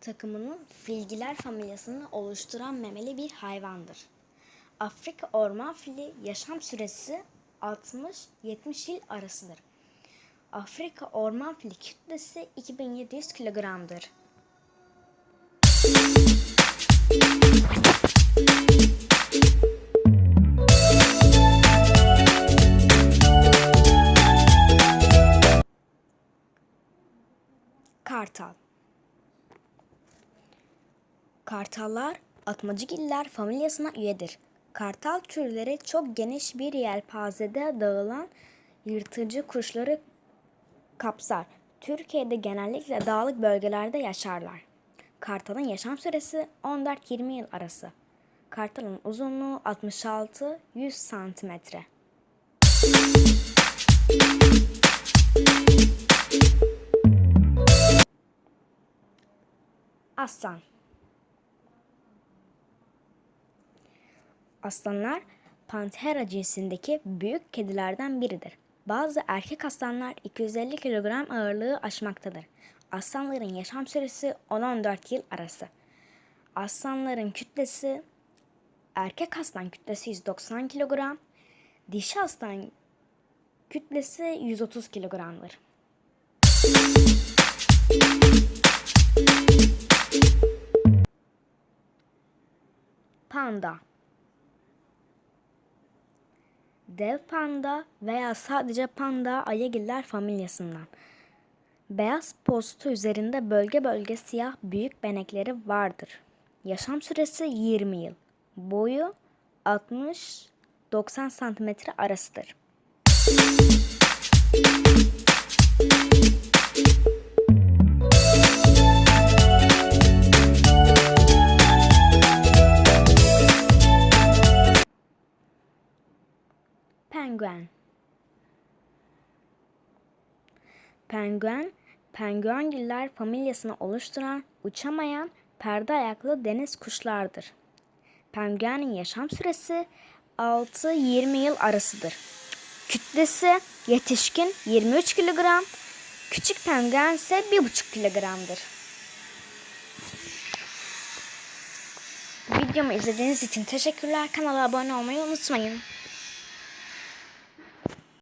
takımının filgiler familyasını oluşturan memeli bir hayvandır. Afrika orman fili yaşam süresi 60-70 yıl arasıdır. Afrika orman fili kütlesi 2700 kilogramdır. Kartal Kartallar atmacıgiller familyasına üyedir. Kartal türleri çok geniş bir yelpazede dağılan yırtıcı kuşları kapsar. Türkiye'de genellikle dağlık bölgelerde yaşarlar. Kartalın yaşam süresi 14-20 yıl arası. Kartalın uzunluğu 66-100 santimetre. Aslan Aslanlar Panthera cinsindeki büyük kedilerden biridir. Bazı erkek aslanlar 250 kilogram ağırlığı aşmaktadır. Aslanların yaşam süresi 10-14 yıl arası. Aslanların kütlesi erkek aslan kütlesi 190 kilogram, dişi aslan kütlesi 130 kilogramdır. Panda Dev panda veya sadece panda ayagiller familyasından. Beyaz postu üzerinde bölge bölge siyah büyük benekleri vardır. Yaşam süresi 20 yıl. Boyu 60-90 santimetre arasıdır. Penguen Penguen, penguengiller familyasını oluşturan uçamayan perde ayaklı deniz kuşlardır. Penguenin yaşam süresi 6-20 yıl arasıdır. Kütlesi yetişkin 23 kilogram, küçük penguen ise 1,5 kilogramdır. Videomu izlediğiniz için teşekkürler. Kanala abone olmayı unutmayın.